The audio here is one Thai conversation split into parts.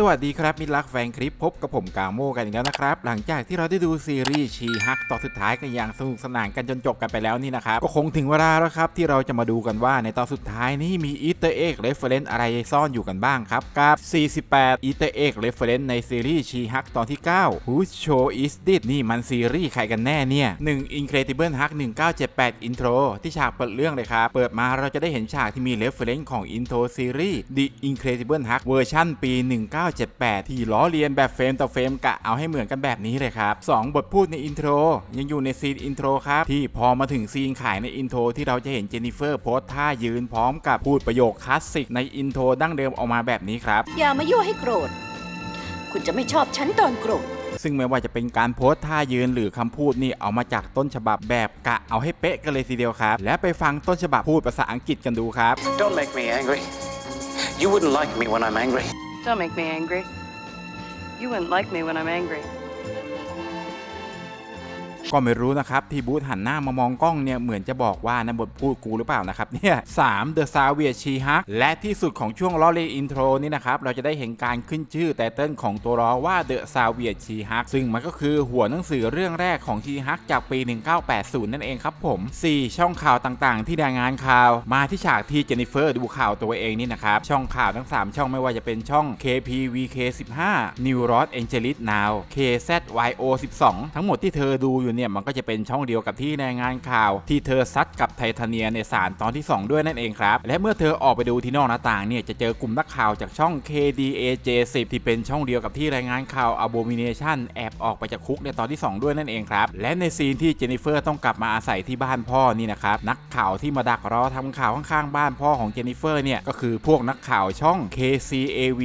สวัสดีครับ มิตรรักแฟนคลิปพบกับผมกาโมกันอีกแล้วนะครับ หลังจากที่เราได้ดูซีรีส์ชีฮักตอนสุดท้ายกันอย่างสนุกสนานกันจนจบกันไปแล้วนี่นะครับ ก็คงถึงเวลาแล้วครับ ที่เราจะมาดูกันว่าในตอนสุดท้ายนี้มีอีเตอร์เอ็กเรฟเฟรนซ์อะไรซ่อนอยู่กันบ้างครับกับ 48อีเตอร์เอ็กเรฟเฟรนซ์ในซีรีส์ชีฮักตอนที่ 9 Who Show Is This นี่มันซีรีส์ใครกันแน่เนี่ย1 Incredible Hulk 1978 Intro ที่ฉากเปิดเรื่องเลยครับเปิดมาเราจะได้เห็นฉากที่มีเรฟเฟรนซ์ของ Intro ซีรีส์ The Incredible Hulk เวอร์ชันปี 1 1978 ที่ล้อเลียนแบบเฟรมต่อเฟรมกะเอาให้เหมือนกันแบบนี้เลยครับ 2 บทพูดในอินโทร ยังอยู่ในซีนอินโทรครับ ที่พอมาถึงซีนขายในอินโทรที่เราจะเห็นเจนนิเฟอร์โพสท่ายืนพร้อมกับพูดประโยคคลาสสิกในอินโทรดั้งเดิมออกมาแบบนี้ครับ อย่ามายั่วให้โกรธ คุณจะไม่ชอบฉันตอนโกรธซึ่งไม่ว่าจะเป็นการโพสท่ายืนหรือคำพูดนี่เอามาจากต้นฉบับแบบกะเอาให้เป๊ะกันเลยทีเดียวครับ และไปฟังต้นฉบับพูดภาษาอังกฤษกันดูครับ Don't make me angry. You wouldn't like me when I'm angry. Don't make me angry. You wouldn't like me when I'm angry. ก็ไม่รู้นะครับ ที่บูธหันหน้ามามองกล้องเนี่ย เหมือนจะบอกว่านั่นบทพูดกูหรือเปล่านะครับเนี่ยสาม The s a v i a She Hulk และที่สุดของช่วงล้อเลียนอินโทรนี่นะครับ เราจะได้เห็นการขึ้นชื่อแต่เต้นของตัวล้อว่า The s a v i a She Hulk ซึ่งมันก็คือหัวหนังสือเรื่องแรกของ She Hulk จากปี 1980 นั่นเองครับผม 4 ช่องข่าวต่างๆ ที่รายงานข่าว มาที่ฉากที่เจนนิเฟอร์ดูข่าวตัวเองนี่นะครับช่องข่าวทั้ง 3 ช่องไม่ว่าจะเป็นช่อง KPVK15 New Los Angeles Now KZYO 12 ทั้งหมดที่เธอดูอยู่เนี่ยมันก็จะเป็นช่องเดียวกับที่รายงานข่าว ที่เธอซัดกับไททาเนียในสารตอนที่ 2 ด้วยนั่นเองครับและเมื่อเธอออกไปดูที่นอกหน้าต่างเนี่ยจะเจอกลุ่มนักข่าวจากช่อง KDAJ10 ที่เป็นช่องเดียวกับที่รายงานข่าว Abomination แอบออกไปจากคุกในตอนที่ 2 ด้วยนั่นเองครับและในซีนที่เจนนิเฟอร์ต้องกลับมาอาศัยที่บ้านพ่อนี่นะครับนักข่าวที่มาดักรอทำข่าวข้างๆบ้านพ่อของเจนนิเฟอร์เนี่ยก็คือพวกนักข่าวช่อง KCAV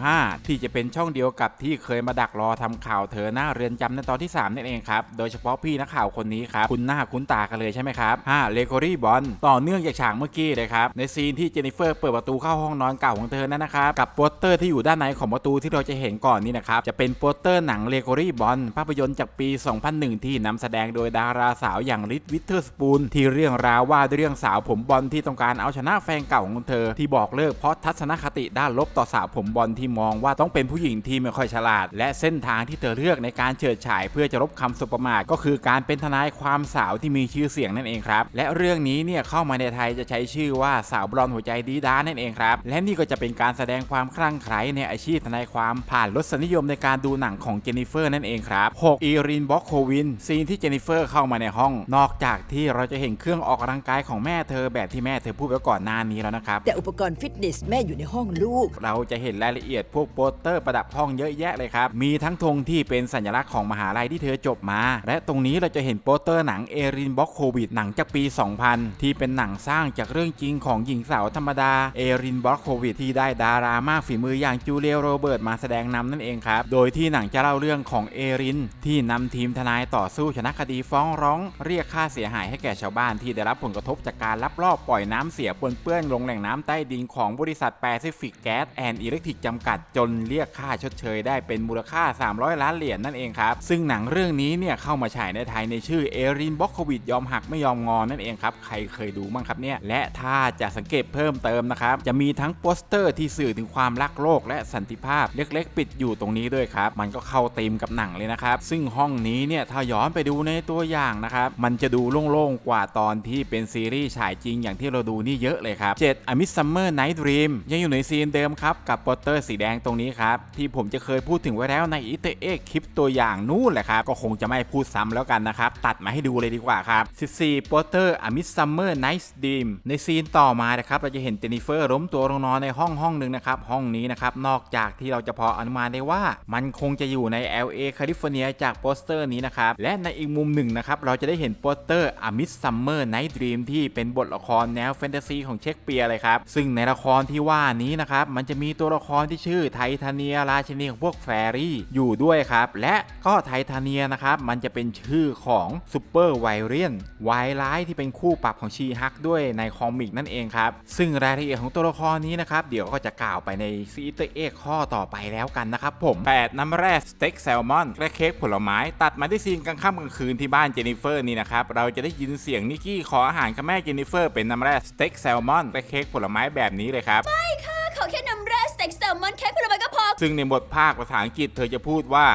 35ที่จะเป็นช่องเดียวกับที่เคยมาดักรอทำข่าวเธอหน้าเรือนจำในตอนที่3นั่นเองครับโดยเฉพาะพี่นักข่าวคนนี้ครับ คุณหน้าคุ้นตากันเลยใช่ไหมครับ5เลโกรี่บอลต่อเนื่องจากฉากเมื่อกี้เลยครับ ในซีนที่เจนนิเฟอร์เปิดประตูเข้าห้องนอนเก่าของเธอนั่นนะครับ กับโปสเตอร์ที่อยู่ด้านในของประตูที่เราจะเห็นก่อนนี่นะครับ จะเป็นโปสเตอร์หนังเลโกรี่บอลภาพยนตร์จากปี 2001 ที่นำแสดงโดยดาราสาวอย่างลิทวิทเทอร์สปูนที่เรื่องราวว่าด้วยเรื่องสาวผมบอลที่ต้องการเอาชนะแฟนเก่าของเธอ ที่บอกเลิกเพราะทัศนคติด้านลบต่อสาวผมบอลที่มองว่าต้องเป็นผู้หญิงที่ไม่ค่อยฉลาด และเส้นทางที่เธอเลือกในการเฉิดฉายเพื่อจะลบคำสุประมาทก็คือการเป็นทนายความสาวที่มีชื่อเสียงนั่นเองครับ และเรื่องนี้เนี่ยเข้ามาในไทยจะใช้ชื่อว่าสาวบลอนด์หัวใจดีด้านั่นเองครับ และนี่ก็จะเป็นการแสดงความคลั่งไคล้ในอาชีพทนายความผ่านรสนิยมในการดูหนังของเจนนิเฟอร์นั่นเองครับ 6. อีรินบ็อกโควินซีนที่เจนนิเฟอร์เข้ามาในห้อง นอกจากที่เราจะเห็นเครื่องออกกำลังกายของแม่เธอแบบที่แม่เธอพูดไว้ก่อนหน้านี้แล้วนะครับ แต่อุปกรณ์ฟิตเนสแม่อยู่ในห้องลูก เราจะเห็นรายละเอียดพวกโปสเตอร์ประดับห้องเยอะแยะเลยครับ มีทั้งธงที่เป็นสัญลักษณ์ของมหาลัยที่เธอจบมา และตรงนี้เราจะเห็นโปสเตอร์หนังเอรินบ็อกโควิดหนังจากปี 2000 ที่เป็นหนังสร้างจากเรื่องจริงของหญิงสาวธรรมดาเอรินบ็อกโควิดที่ได้ดารามากฝีมืออย่างจูเลียโรเบิร์ตมาแสดงนำนั่นเองครับ โดยที่หนังจะเล่าเรื่องของเอริน ที่นำทีมทนายต่อสู้ชนะคดีฟ้องร้อง เรียกค่าเสียหายให้แก่ชาวบ้านที่ได้รับผลกระทบจากการลักลอบปล่อยน้ำเสียปนเปื้อนลงแหล่งน้ำใต้ดินของบริษัทแปซิฟิกแก๊สแอนด์อิเล็กทริกจำกัดจนเรียกค่าชดเชยได้เป็นมูลค่า 300 ล้านเหรียญนั่นเองครับซึ่งหนังเรื่องนี้เนี่ยเข้ามาฉายในไทยในชื่อเอรินบ็อกโควิดยอมหักไม่ยอมงอนนั่นเองครับใครเคยดูบ้างครับเนี่ยและถ้าจะสังเกตเพิ่มเติมนะครับจะมีทั้งโปสเตอร์ที่สื่อถึงความรักโลกและสันติภาพเล็กๆ ปิดอยู่ตรงนี้ด้วยครับมันก็เข้าธีมกับหนังเลยนะครับซึ่งห้องนี้เนี่ยถ้าย้อนไปดูในตัวอย่างนะครับมันจะดูโล่งๆกว่าตอนที่เป็นซีรีส์ฉายจริงอย่างที่เราดูนี่เยอะเลยครับ7 A Midsummer Night Dream ยังอยู่ในซีนเดิมครับกับโปสเตอร์สีแดงตรงนี้ครับที่ผมจะเคยพูดถึงไว้แล้วในอิเตเอ็กคลิปตัวอย่างนู่นแหละครับก็คงจะไม่พูดซ้ำแล้วกันนะครับ ตัดมาให้ดูเลยดีกว่าครับ 14โปสเตอร์ A Midsummer Night Dream ในซีนต่อมานะครับ เราจะเห็นเจนนิเฟอร์ล้มตัวลงนอนในห้องห้องหนึ่งนะครับ ห้องนี้นะครับ นอกจากที่เราจะพออนุมานได้ว่า มันคงจะอยู่ใน LA แคลิฟอร์เนียจากโปสเตอร์นี้นะครับ และในอีกมุมหนึ่งนะครับ เราจะได้เห็นโปสเตอร์ A Midsummer Night Dream ที่เป็นบทละครแนวแฟนตาซีของเชคเปียร์เลยครับ ซึ่งในละครที่ว่านี้นะครับ มันจะมีตัวละครที่ชื่อไททาเนียราชินีของพวกแฟรี่อยู่ด้วยครับ และก็ไททาเนียนะครับ มันจะเป็นชื่อของซูเปอร์ไวเรียนวายร้ายที่เป็นคู่ปรับของชีฮักด้วยในคอมิกนั่นเองครับ ซึ่งรายละเอียดของตัวละครนี้นะครับ เดี๋ยวก็จะกล่าวไปในซีเตอร์เอกข้อต่อไปแล้วกันนะครับผม 8 น้ำแร่สเต็กแซลมอนและเค้กผลไม้ ตัดมาที่ซีนกลางค่ำกลางคืนที่บ้านเจนนิเฟอร์นี่นะครับ เราจะได้ยินเสียงนิกกี้ขออาหารกับแม่เจนนิเฟอร์เป็นน้ำแร่สเต็กแซลมอนและเค้กผลไม้แบบนี้เลยครับค่ะขอแค่น้ำแร่สเต็กแซลมอนแค่ผลไม้ก็พอซึ่งในบทภาคภาษาอังกฤษเธอจะพูดว่า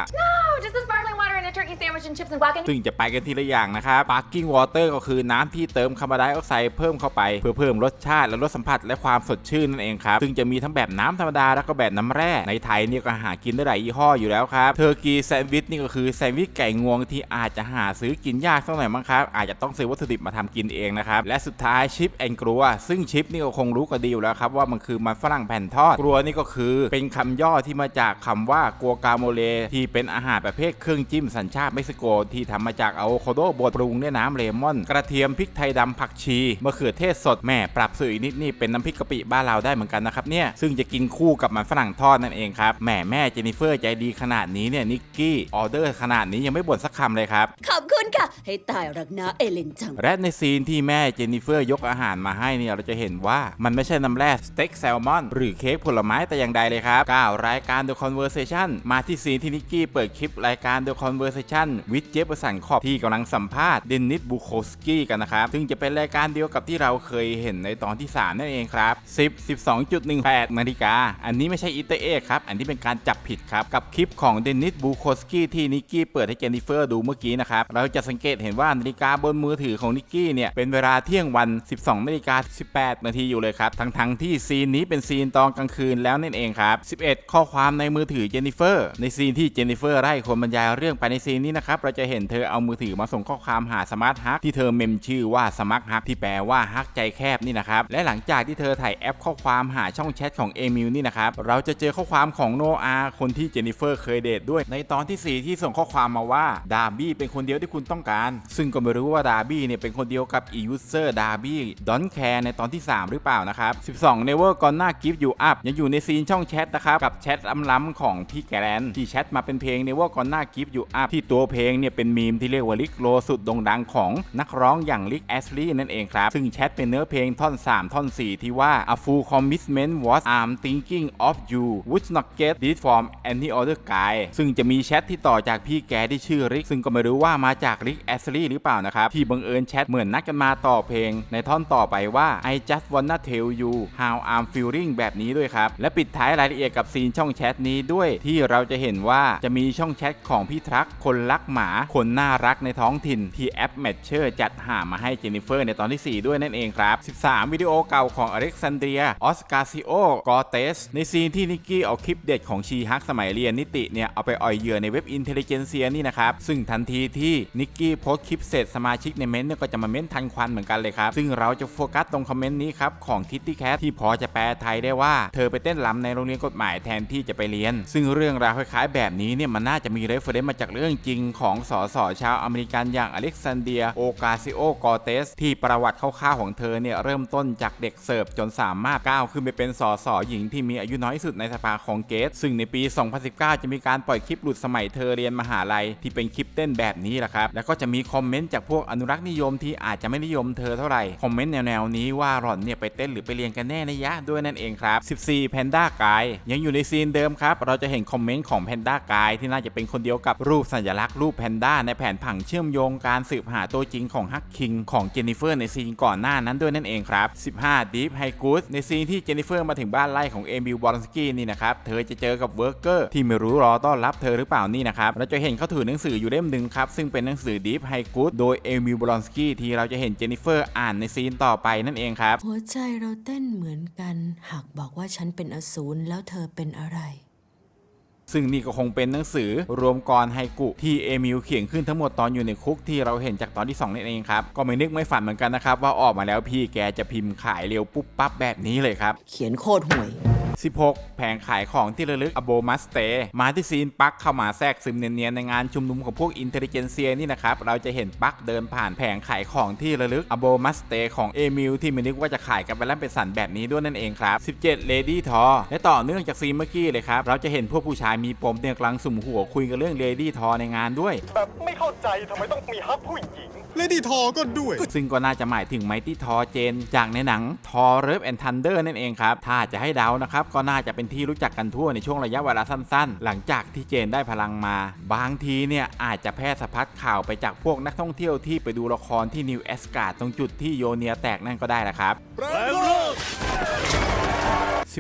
Oh, just a sparkling water and a turkey sandwich and chips and guac and ซึ่งจะไปกันทีละอย่างนะครับ Sparkling Water ก็คือน้ำที่เติมคาร์บอนไดออกไซด์เพิ่มเข้าไป เพื่อเพิ่มรสชาติและรสสัมผัสและความสดชื่นนั่นเองครับ ซึ่งจะมีทั้งแบบน้ำธรรมดาแล้วก็แบบน้ำแร่ ในไทยเนี่ยก็หากินได้หลายยี่ห้ออยู่แล้วครับ เทอร์กีแซนด์วิชนี่ก็คือแซนด์วิชไก่งวงที่อาจจะหาซื้อกินยากสักหน่อยมั้งครับ อาจจะต้องซื้อวัตถุดิบมาทำกินเองนะครับ และสุดท้ายชิปแอนกรัว ซึ่งชิปนี่ก็คงรู้กันดีอยู่แล้วครับว่ามันคือมันฝรั่งแผ่นทอด กรัวนี่ก็คือเป็นคำย่อที่มาจากคำว่ากัวกาโมเลที่เป็นอาหารประเภทเครื่องจิ้มสัญชาติเม็กซิโกที่ทำมาจากอะโวคาโดบดปรุงด้วยน้ำเลมอน กระเทียมพริกไทยดำผักชีมะเขือเทศสดแม่ปรับสูตรอีกนิดนี่เป็นน้ำพริกกะปิบ้านเราได้เหมือนกันนะครับเนี่ยซึ่งจะกินคู่กับมันฝรั่งทอดนั่นเองครับแหม่แม่เจนนิเฟอร์ใจดีขนาดนี้เนี่ยนิกกี้ออเดอร์ขนาดนี้ยังไม่บ่นสักคำเลยครับขอบคุณค่ะ ให้ตายรักนาเอเลนจังและในซีนที่แม่เจนนิเฟอร์ยกอาหารมาให้เนี่ยเราจะเห็นว่ามันไม่ใช่น้ำแร่สเต็กแซลมอนหรือเค้กผลไม้แต่อย่างใดเลยครับก้าวรายการ The Conversation มาที่ซีนที่นิกกี้เปิดคลิปรายการ The Conversation วิดเจฟเปอร์สันขอบที่กำลังสัมภาษณ์เดนนิสบูโคสกี้กันนะครับ ซึ่งจะเป็นรายการเดียวกับที่เราเคยเห็นในตอนที่ 3 นั่นเองครับ 10 12.18นาฬิกา อันนี้ไม่ใช่อีเตเอครับ อันนี้เป็นการจับผิดครับ กับคลิปของเดนนิสบูโคสกี้ที่นิกกี้เปิดให้เจนนิเฟอร์ดูเมื่อกี้นะครับ เราจะสังเกตเห็นว่านาฬิกาบนมือถือของนิกกี้เนี่ยเป็นเวลาเที่ยงวัน 12นาฬิกา18 นาทีอยู่เลยครับ ทั้งทั้งๆที่ซีนนี้เป็นซีนตอนกลางคืนแล้วนั่นเองครับ11 ข้อความในมือถือเจนนิเฟอร์ในซีนที่เจนนิเฟอร์ไล่คนบรรยายเรื่องไปในซีนนี้นะครับเราจะเห็นเธอเอามือถือมาส่งข้อความหาสมาร์ทฮักที่เธอเมมชื่อว่าสมัครฮักที่แปลว่าฮักใจแคบนี่นะครับและหลังจากที่เธอถ่ายแอปข้อความหาช่องแชทของเอมิลนี่นะครับเราจะเจอข้อความของโนอาคนที่เจนนิเฟอร์เคยเดทด้วย ในตอนทีสี่ 4 ที่ส่งข้อความมาว่าดาร์บี้เป็นคนเดียวที่คุณต้องการ ซึ่งก็ไม่รู้ว่าดาร์บี้เนี่ยเป็นคนเดียวกับอียูเซอร์ดาร์บี้ดอนแคร์ในตอนที่ 3 หรือเปล่านะครับ12 Never Gonna Give You Up ยังอยู่ในซีนช่องแชทนะครับกับแชทล้ำๆของพี่แกรนที่แชทมาเป็นเพลง Never Gonna Give You Up ที่ตัวเพลงเนี่ยเป็นมีมที่เรียกว่าลิกโลสุดโด่งดังของนักร้องอย่างลิกแอสลีย์นั่นเองครับ ซึ่งแชทเป็นเนื้อเพลงท่อน 3 ท่อน 4 ที่ว่า A full commitment was I'm thinking of you would not get this from any other guy ซึ่งจะมีแชทที่ต่อจากพี่แกที่ชื่อริก ซึ่งก็ไม่รู้ว่ามาจากริกแอสลีย์หรือเปล่านะครับ ที่บังเอิญแชทเหมือนนัดกันมาต่อเพลง ในท่อนต่อไปว่า I just wanna tell you how I'm feeling แบบนี้ด้วยครับ และปิดท้ายรายละเอียดกับซีนช่องแชทนี้ด้วยที่เราจะเห็นว่าจะมีช่องแชทของพี่ทรัคคคนรักหมา คนน่ารักในท้องถิ่นที่แอปแมทเชอร์จัดหามาให้เจนนิเฟอร์ในตอนที่ 4 ด้วยนั่นเองครับ 13 วิดีโอเก่าของอเล็กซานเดรีย ออสการซิโอกอเตส ในซีนที่นิกกี้เอาคลิปเด็ดของชีฮักสมัยเรียนนิติเนี่ยเอาไปอ่อยเหยื่อในเว็บอินเทลเจนเซียนี่นะครับ ซึ่งทันทีที่นิกกี้โพสคลิปเสร็จสมาชิกในเม้นต์ก็จะมาเม้นทันควันเหมือนกันเลยครับ ซึ่งเราจะโฟกัสตรงคอมเมนต์นี้ครับของทิตตี้แคทที่พอจะแปลไทยได้ว่าเธอไปเต้นรำในโรงเรียนกฎหมายแทนที่จะไปเรียน ซึ่งเรื่องราวคล้ายๆแบบนี้เนี่ยมันน่าจะมีเรฟเฟรนซ์มาจากเรื่องริงของสสชาวอเมริกันอย่างอเล็กซานเดียโอกาซิโอกอเตส ที่ประวัติคร่าวๆของเธอเนี่ยเริ่มต้นจากเด็กเสิร์ฟจนสามารถก้าวขึ้นไปเป็นสสหญิงที่มีอายุน้อยสุดในสภาของเกตซึ่งในปี 2019 จะมีการปล่อยคลิปหลุดสมัยเธอเรียนมหาลัยที่เป็นคลิปเต้นแบบนี้แหละครับแล้วก็จะมีคอมเมนต์จากพวกอนุรักษ์นิยมที่อาจจะไม่นิยมเธอเท่าไหร่คอมเมนต์แนวๆนี้ว่าหล่อนเนี่ยไปเต้นหรือไปเรียนกันแน่นะยะด้วยนั่นเองครับ 14 Panda Guy ยังอยู่ในซีนเดิมครับเราจะเห็นคอมเมนต์ของ Panda Guy ที่น่าจะเป็นคนเดียวกับรูปสัญลักษณ์รูปแพนด้าในแผนผังเชื่อมโยงการสืบหาตัวจริงของฮักคิงของเจนนิเฟอร์ในซีนก่อนหน้านั้นด้วยนั่นเองครับ 15 Deep High Good ในซีนที่เจนนิเฟอร์มาถึงบ้านไร่ของเอมิลบอลสกี้นี่นะครับ เธอจะเจอกับเวิร์กเกอร์ที่ไม่รู้รอต้อนรับเธอหรือเปล่านี่นะครับ เราจะเห็นเขาถือหนังสืออยู่เล่มหนึ่งครับ ซึ่งเป็นหนังสือ Deep High Good โดยเอมิลบอลสกี้ที่เราจะเห็นเจนนิเฟอร์อ่านในซีนต่อไปนั่นเองครับ หัวใจเราเต้นเหมือนกัน หากบอกว่าฉันเป็นอสูรแล้วเธอเป็นอะไร ซึ่งนี่ก็คงเป็นหนังสือรวมกรไฮกุที่เอมิวเขียนขึ้นทั้งหมดตอนอยู่ในคุกที่เราเห็นจากตอนที่2นั่นเองครับ ก็ไม่นึกไม่ฝันเหมือนกันนะครับ ว่าออกมาแล้วพี่แกจะพิมพ์ขายเร็วปุ๊บปั๊บแบบนี้เลยครับ เขียนโคตรห่วย 16 แผงขายของที่ระลึกอโบมัสเตมาที่ซีนปักเข้ามาแทรกซึมเนียนๆในงานชุมนุมของพวกอินเทลเจนเซียนี่นะครับ เราจะเห็นปักเดินผ่านแผงขายของที่ระลึกอโบมัสเตของเอมิลที่ไม่นึกว่าจะขายกันไปแล้วเป็นสันแบบนี้ด้วยนั่นเองครับ 17 Lady t o และต่อเนื่องจากซีนเมื่อกี้เลยครับ เราจะเห็นพวกผู้ชายมีปมเนี่ยกำลังสุ่มหัวคุยกันเรื่อง Lady t o ในงานด้วย แบบไม่เข้าใจทำไมต้องมีฮักผู้หญิง เลดี้ทอก็ด้วย ซึ่งก็น่าจะหมายถึงไมตี้ทอเจน จากในหนังทอเริฟแอนทันเดอร์นั่นเองครับ ถ้าจะให้เดานะครับก็น่าจะเป็นที่รู้จักกันทั่วในช่วงระยะเวลาสั้นๆ หลังจากที่เจนได้พลังมา บางทีเนี่ยอาจจะแพร่สะพัดข่าวไปจากพวกนักท่องเที่ยวที่ไปดูละครที่นิวแอสการ์ดตรงจุดที่โยเนียแตกนั่นก็ได้ละครับ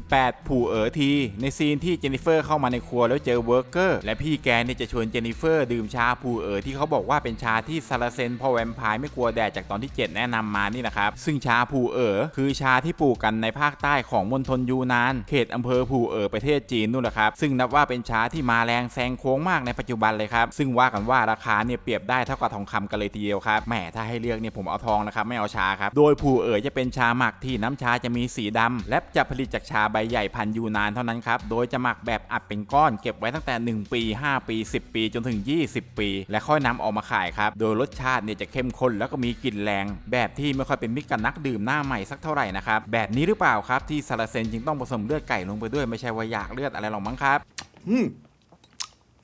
18 ผู่เอ๋อที ในซีนที่เจนนิเฟอร์เข้ามาในครัวแล้วเจอเวิร์กเกอร์และพี่แกเนี่ยจะชวนเจนนิเฟอร์ดื่มชาผู่เอ๋อที่เขาบอกว่าเป็นชาที่ซาลาเซนพอแวมไพร์ไม่กลัวแดดจากตอนที่ 7 แนะนำมานี่นะครับ ซึ่งชาผู่เอ๋อคือชาที่ปลูกกันในภาคใต้ของมณฑลยูนาน เขตอำเภอผู่เอ๋อประเทศจีนนู่นแหละครับซึ่งนับว่าเป็นชาที่มาแรงแซงโค้งมากในปัจจุบันเลยครับซึ่งว่ากันว่าราคาเนี่ยเปรียบได้เท่ากับทองคำกันเลยทีเดียวครับแหมถ้าให้เลือกเนี่ยผมเอาทองนะครับไม่เอาชาครับโดยผู่เอ๋อจะเป็นชาหมักที่น้ำชาจะมีสีดำและจะผลิตจากชาใบใหญ่พันยูนานเท่านั้นครับ โดยจะหมักแบบอัดเป็นก้อนเก็บไว้ตั้งแต่ 1 ปี 5 ปี 10 ปีจนถึง 20 ปี และค่อยนำออกมาขายครับ โดยรสชาติเนี่ยจะเข้มข้นแล้วก็มีกลิ่นแรง แบบที่ไม่ค่อยเป็นมิตรกับนักดื่มหน้าใหม่สักเท่าไหร่นะครับ แบบนี้หรือเปล่าครับที่ซาลาเซนจึงต้องผสมเลือดไก่ลงไปด้วยไม่ใช่ว่าอยากเลือดอะไรหรอกมั้งครับ อืม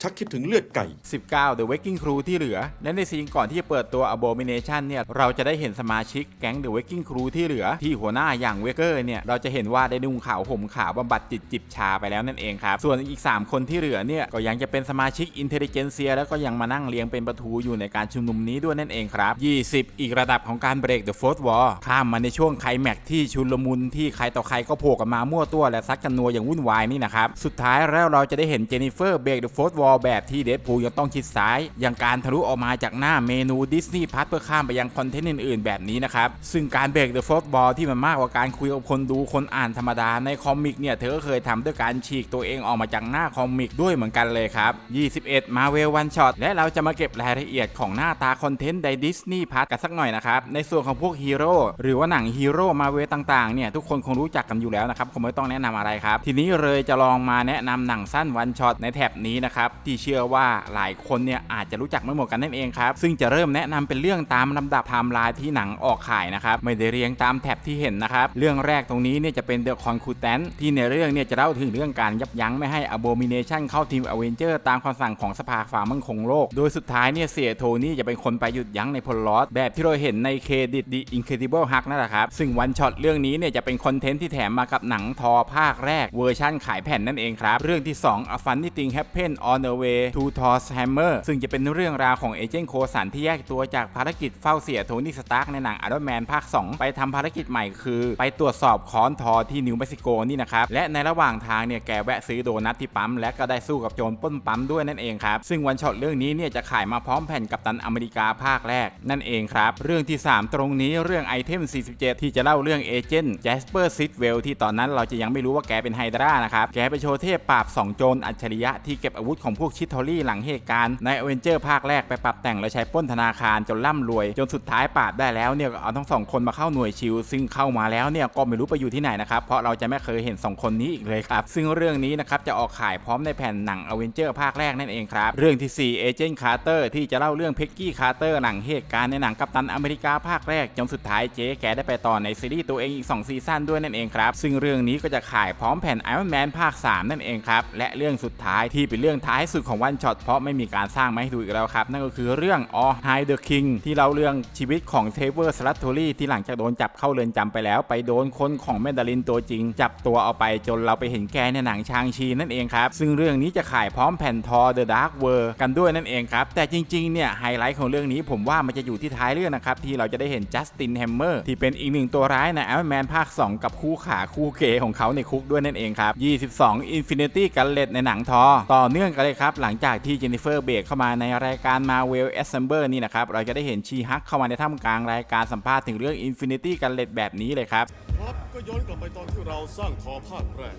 ชักคิดถึงเลือดไก่ 19 The Waking Crew ที่เหลือ และในซีนก่อนที่จะเปิดตัว Abomination เนี่ย เราจะได้เห็นสมาชิกแก๊ง The Waking Crew ที่เหลือ ที่หัวหน้าอย่างเวเกอร์เนี่ย เราจะเห็นว่าได้นุ่งขาวห่มขาวบำบัดจิตจิบชาไปแล้วนั่นเองครับ ส่วนอีก 3 คนที่เหลือเนี่ย ก็ยังจะเป็นสมาชิก Intelligentsia แล้วก็ยังมานั่งเลี้ยงเป็นประตูอยู่ในการชุมนุมนี้ด้วยนั่นเองครับ 20 อีกระดับของการเบรก The Fourth Wall ข้ามมาในช่วงไคลแม็กซ์ที่ชุลมุนที่ใครต่อใครก็โผล่กันมามั่วตัวและซัดกันนัวอย่างวุ่นวายนี่นะครับสุดท้ายแล้วเราจะได้เห็นเจนนิเฟอร์เบรก The Fourth Wall แบบที่เดดพูลยังต้องคิดซ้าย อย่างการทะลุออกมาจากหน้าเมนูดิสนีย์พัทเพื่อข้ามไปยังคอนเทนต์อื่นๆ แบบนี้นะครับ ซึ่งการเบรก The Fourth Wall ที่มันมากกว่าการคุยกับคนดูคนอ่านธรรมดาในคอมิกเนี่ยเธอก็เคยทำด้วยการฉีกตัวเองออกมาจากหน้าคอมิกด้วยเหมือนกันเลยครับ 21 มาเวลวันช็อตและเราจะมาเก็บรายละเอียดของหน้าตาคอนเทนต์ในดิสนีย์พัทกันสักหน่อยนะครับในส่วนของพวกฮีโร่หรือว่าหนังฮีโร่มาเวลต่างๆเนี่ยทุกคนคงรู้จักกันอยู่แล้วนะครับคงไม่ต้องแนะนำอะไรครับทีนี้เลยจะลองมาแนะนำหนังสั้นวันช็อตในแถบนี้นะครับที่เชื่อว่าหลายคนเนี่ยอาจจะรู้จักไม่หมดกันนั่นเองครับ ซึ่งจะเริ่มแนะนำเป็นเรื่องตามลำดับไทม์ไลน์ที่หนังออกขายนะครับ ไม่ได้เรียงตามแถบที่เห็นนะครับ เรื่องแรกตรงนี้เนี่ยจะเป็น The Conquerant ที่ในเรื่องเนี่ยจะเล่าถึงเรื่องการยับยั้งไม่ให้ Abomination เข้าทีม Avenger ตามคำสั่งของสภาความมั่นคงโลก โดยสุดท้ายเนี่ยเสียโทนี่จะเป็นคนไปหยุดยั้งในพลลอสแบบที่เราเห็นในเครดิต The Incredible Hulk นั่นแหละครับ ซึ่งวันช็อตเรื่องนี้เนี่ยจะเป็นคอนเทนต์ที่แถมมากับหนังทอภาคแรกเวอร์ชั่นขายแผ่นนั่นเองครับเรื่องที่2 A Funny Thing Happen on the Way to Thor's Hammer ซึ่งจะเป็นเรื่องราวของเอเจนต์โคสันที่แยกตัวจากภารกิจเฝ้าเสียโทนี่สตาร์กในหนัง Iron Man ภาค 2 ไปทำภารกิจใหม่คือ ไปตรวจสอบค้อนทอที่นิวเม็กซิโกนี่นะครับ และในระหว่างทางเนี่ยแกแวะซื้อโดนัทที่ปั๊ม และก็ได้สู้กับโจรป้นปั๊มด้วยนั่นเองครับ ซึ่งวันช็อตเรื่องนี้เนี่ยจะขายมาพร้อมแผ่นกัปตันอเมริกาภาคแรกนั่นเองครับ เรื่องที่ 3 ตรงนี้เรื่องไอเทม 47 ที่จะเล่าเรื่องเอเจนต์แจสเปอร์ซิดเวลที่ตอนนั้นเราจะยังไม่รู้ว่าแกเป็นไฮดรานะครับแกไปโชว์เทพปราบสองโจรอัจฉริยะที่เก็บอาวุธของพวกชิททอรี่หลังเหตุการณ์ในอเวนเจอร์ภาคแรกไปปรับแต่งและใช้ป้นธนาคารจนร่ำรวย จนสุดท้ายปราบได้แล้วเนี่ยก็เอาทั้งสองคนมาเข้าหน่วยชิลซึ่งเข้ามาแล้วเนี่ยก็ไม่รู้ไปอยู่ที่ไหนนะครับเพราะเราจะไม่เคยเห็นสองคนนี้อีกเลยครับ ซึ่งเรื่องนี้นะครับจะออกขายพร้อมในแผ่นหนังอเวนเจอร์ภาคแรกนั่นเองครับเรื่องที่4เอเจนต์คาร์เตอร์ที่จะเล่าเรื่องเพ็กกี้คาร์เตอร์หลังเหตุการณ์ในหนังกัปตันอเมริกาภาคแรกจนสุดท้ายเจ๊แกได้ไปต่อในซีรีส์ตัวเองอีก2ซีซั่นด้วยนั่นเองครับซึ่งเรื่องนี้ก็จะขายพร้อมแผ่น Iron Man ภาค 3 นั่นเองครับและเรื่องสุดท้ายที่เป็นเรื่องท้ายสุดของวันช็อตเพราะไม่มีการสร้างมาให้ดูอีกแล้วครับ นั่นก็คือเรื่อง All High the King ที่เล่าเรื่องชีวิตของเทเวอร์สลัตทอรี่ที่หลังจากโดนจับเข้าเรือนจำไปแล้ว ไปโดนคนของแมดารินตัวจริง จับตัวเอาไปจนเราไปเห็นแกในหนังชางชีนั่นเองครับ ซึ่งเรื่องนี้จะขายพร้อมแผ่นทอ The Dark World กันด้วยนั่นเองครับ แต่จริงๆเนี่ยไฮไลท์ของเรื่องนี้ผมว่ามันจะอยู่ที่ท้ายเรื่องนะครับที่เราจะได้เห็นจัสตินแฮมเมอร์ที่เป็นอีกหนึ่งตัวร้ายใน Iron Man ภาค 2 กับคู่ขาคู่เกของเขาในคุกด้วยนั่นเองครับ22 Infinity g a u n t l e t ในหนังทอ ต่อเนื่องกันเลยครับหลังจากที่เจนนิเฟอร์เบกเข้ามาในรายการ Marvel Assemble นี่นะครับเราจะได้เห็นชีฮักเข้ามาในท่ามกลางรายการสัมภาษณ์ถึงเรื่อง Infinity g a u n t l e t แบบนี้เลยครับ ครับก็ย้อนกลับไปตอนที่เราสร้างทอภาคแรก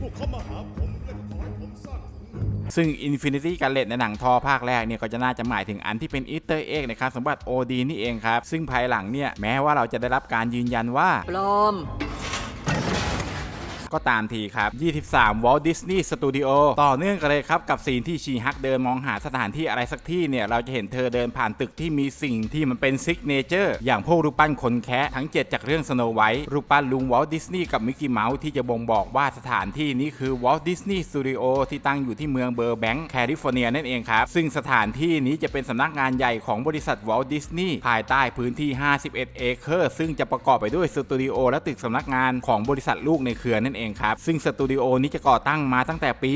พวกเขามาหาผมและก็ขอให้ผมสร้างถุงมือ ซึ่ง Infinity g a u n t l e t ในหนังทอภาคแรกเนี่ยก็จะน่าจะหมายถึงอันที่เป็นอีสเตอร์เอ็กนะครับสมบัติโอดีนี่เองครับ ซึ่งภายหลังเนี่ยแม้ว่าเราจะได้รับการยืนยันว่า ปลอม ก็ตามทีครับ 23 Walt Disney Studio ต่อเนื่องกันเลยครับ กับซีนที่ชีฮักเดินมองหาสถานที่อะไรสักที่เนี่ย เราจะเห็นเธอเดินผ่านตึกที่มีสิ่งที่มันเป็นซิกเนเจอร์อย่างพวกรูปปั้นคนแคะทั้ง 7 จากเรื่อง Snow White รูปปั้นลุง Walt Disney กับมิกกี้เมาส์ที่จะบ่งบอกว่าสถานที่นี้คือ Walt Disney Studio ที่ตั้งอยู่ที่เมืองเบอร์แบงค์แคลิฟอร์เนียนั่นเองครับ ซึ่งสถานที่นี้จะเป็นสำนักงานใหญ่ของบริษัท Walt Disney ภายใต้พื้นที่ 51 เอเคอร์ซึ่งจะประกอบไปด้วยสตูดิโอและตึกสำนักงานของบริษัทลูกในเครือนั่นเององครับ ซึ่งสตูดิโอนี้จะก่อตั้งมาตั้งแต่ปี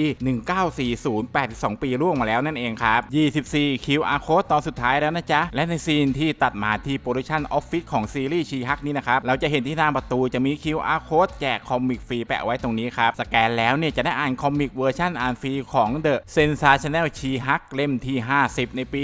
1940 82 ปีล่วงมาแล้วนั่นเองครับ 24 QR code ตอนสุดท้ายแล้วนะจ๊ะ และในซีนที่ตัดมาที่โปรดักชันออฟฟิศของซีรีส์ชีฮักนี้นะครับ เราจะเห็นที่หน้าประตูจะมี QR code แจกคอมิกฟรีแปะไว้ตรงนี้ครับ สแกนแล้วเนี่ยจะได้อ่านคอมิกเวอร์ชันอ่านฟรีของ The Sensational ชีฮักเล่มที่ 50 ในปี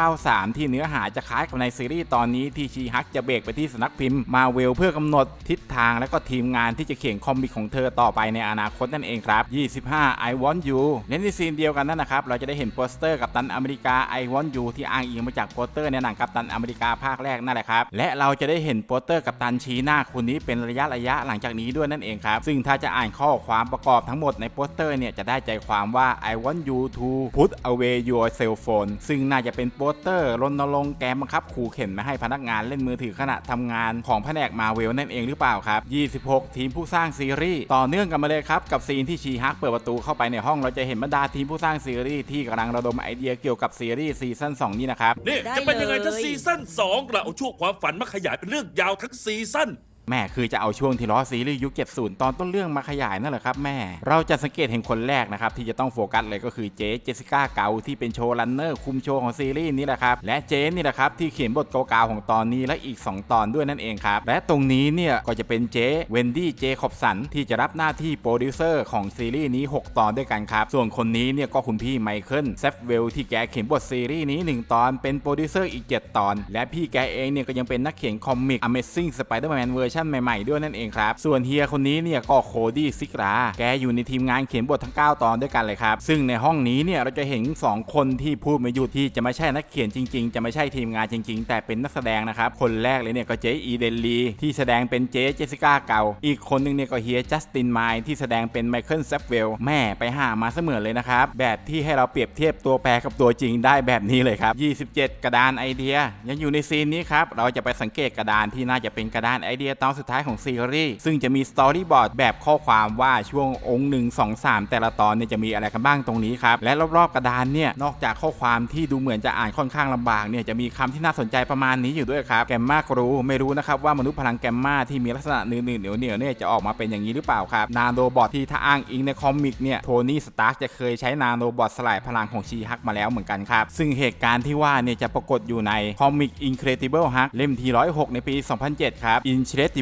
1993 ที่เนื้อหาจะคล้ายกับในซีรีส์ตอนนี้ที่ชีฮักจะเบรกไปที่สนักพิมพ์มาเวลเพื่อกำหนดทิศทางและก็ทีมงานที่จะเขียนคอมิกของเธอต่อไปในอนาคตนั่นเองครับ 25 I Want You และในซีนเดียวกันนั่นนะครับเราจะได้เห็นโปสเตอร์กับตันอเมริกา I Want You ที่อ้างอิงมาจากโปสเตอร์ในหนังกับตันอเมริกาภาคแรกนั่นแหละครับและเราจะได้เห็นโปสเตอร์กับตันชี้หน้าคนนี้เป็นระยะระยะหลังจากนี้ด้วยนั่นเองครับซึ่งถ้าจะอ่านข้อความประกอบทั้งหมดในโปสเตอร์เนี่ยจะได้ใจความว่า I want you to put away your cell phone ซึ่งน่าจะเป็นโปสเตอร์รณรงค์แกมบังคับขู่เข็นไม่ให้พนักงานเล่นมือถือขณะทำงานของแผนกมาเวลนั่นเองหรือเปล่าครับ 26 ทีมผู้สร้างซีรีส์ต่อเนื่องกันมาเลยครับ กับซีนที่ชีฮักเปิดประตูเข้าไปในห้องเราจะเห็นบรรดาทีมผู้สร้างซีรีส์ที่กำลังระดมไอเดียเกี่ยวกับซีรีส์ซีซั่น2นี่นะครับ นี่ได้จะเป็นยังไงถ้าเลย ซีซั่น2เราเอาช่วงความฝันมาขยายเป็นเรื่องยาวทั้งซีซั่น แม่คือจะเอาช่วงที่ล้อซีรีส์ยุค70 ตอนต้นเรื่องมาขยายนั่นแหละครับแม่ เราจะสังเกตเห็นคนแรกนะครับที่จะต้องโฟกัสเลยก็คือเจเจสสิก้าเกาที่เป็นโชว์รันเนอร์คุมโชว์ของซีรีส์นี้แหละครับและเจ๊นี่แหละครับที่เขียนบทเก่าๆของตอนนี้และอีก 2 ตอนด้วยนั่นเองครับและตรงนี้เนี่ยก็จะเป็นเจ๊เวนดี้เจคอบสันที่จะรับหน้าที่โปรดิวเซอร์ของซีรีส์นี้ 6 ตอนด้วยกันครับส่วนคนนี้เนี่ยก็คุณพี่ไมเคิลเซฟเวลที่แกเขียนบทซีรีส์นี้หนึ่งตอนเป็นโปรดิวเซอร์อีก 7 ตอน และพี่แกเองเนี่ยก็ยังเป็นนักเขียนคอมิก Amazing Spider-Man เวอร์ชันใหม่ๆด้วยนั่นเองครับ ส่วนเฮียคนนี้เนี่ยก็โคดี้ซิกรา แกอยู่ในทีมงานเขียนบททั้ง 9 ตอนด้วยกันเลยครับ ซึ่งในห้องนี้เนี่ยเราจะเห็น 2 คนที่พูดไม่หยุดที่จะไม่ใช่นักเขียนจริง ๆ จะไม่ใช่ทีมงานจริง ๆ แต่เป็นนักแสดงนะครับ คนแรกเลยเนี่ยก็เจอีเดนลีที่แสดงเป็นเจเจสิก้าเก่า อีกคนหนึงเนี่ยก็เฮียจัสตินไมล์ที่แสดงเป็นไมเคิลเซฟเวลแม่ไปหามาเสมือนเลยนะครับแบบที่ให้เราเปรียบเทียบตัวแปรกับตัวจริงได้แบบนี้เลยครับ 27 กระดานไอเดีย ยังอยู่ในซีนนี้ครับเราจะไปสังเกตกระดานที่น่าจะเป็นกระดานไอเดียตอนสุดท้ายของซีรีส์ซึ่งจะมีสตอรี่บอร์ดแบบข้อความว่าช่วงองค์1 2 3แต่ละตอนเนี่ยจะมีอะไรกันบ้างตรงนี้ครับ และรอบๆกระดานเนี่ยนอกจากข้อความที่ดูเหมือนจะอ่านค่อนข้างลำบากเนี่ยจะมีคำที่น่าสนใจประมาณนี้อยู่ด้วยครับแกมมากรู้ไม่รู้นะครับว่ามนุษย์พลังแกมมาที่มีลักษณะหนืดๆเหนียวเหนียวๆเนี่ยจะออกมาเป็นอย่างนี้หรือเปล่าครับนาโนบอทที่ถ้าอ้างอิงในคอมิกเนี่ยโทนี่สตาร์จะเคยใช้นาโนบอทสลายพลังของชีฮักมาแล้วเหมือนกันครับซึ่งเหตุการณ์ที่ว่าเนี่ยจะปรากฏอยู่ในคอมิก Incredible Hulk เล่มที่106ในปี 2007 ครับ Incredible